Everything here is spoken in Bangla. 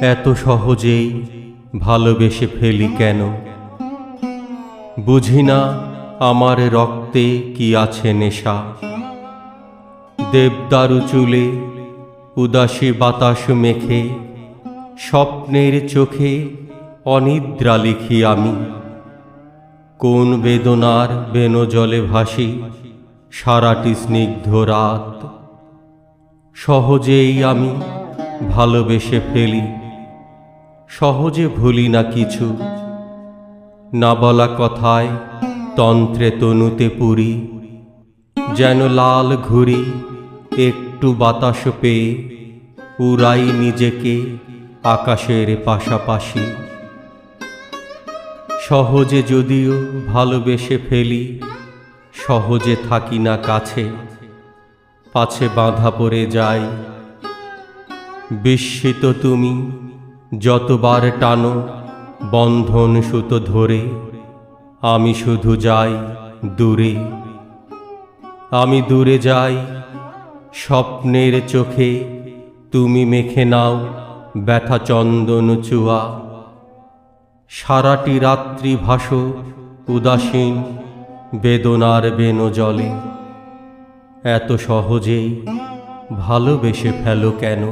এত সহজেই ভালোবেসে ফেলি কেন? বুঝি না আমার রক্তে কি আছে নেশা। দেবদারু চুলে উদাসী বাতাস মেখে স্বপ্নের চোখে অনিদ্রা লিখি আমি। কোন বেদনার বেনজলে ভাসি সারাটি স্নিগ্ধ রাত। সহজেই আমি ভালোবেসে ফেলি সহজে ভুলি না কিছু। না বলা কথায় তন্ত্রে তনুতে পুরি, যেন লাল ঘুরি একটু বাতাস পেয়ে উড়াই নিজেকে আকাশের পাশাপাশি। সহজে যদিও ভালোবেসে ফেলি, সহজে থাকি না কাছে, পাছে বাঁধা পড়ে যাই। বিস্মিত তুমি যতবার টানো বন্ধন সুতো ধরে, আমি শুধু যাই দূরে। আমি দূরে যাই স্বপ্নের চোখে, তুমি মেখে নাও ব্যথা চন্দন চুয়া। সারাটি রাত্রি ভাসো উদাসীন বেদনার বেনো জলে। এত সহজেই ভালোবেসে ফেলো কেন?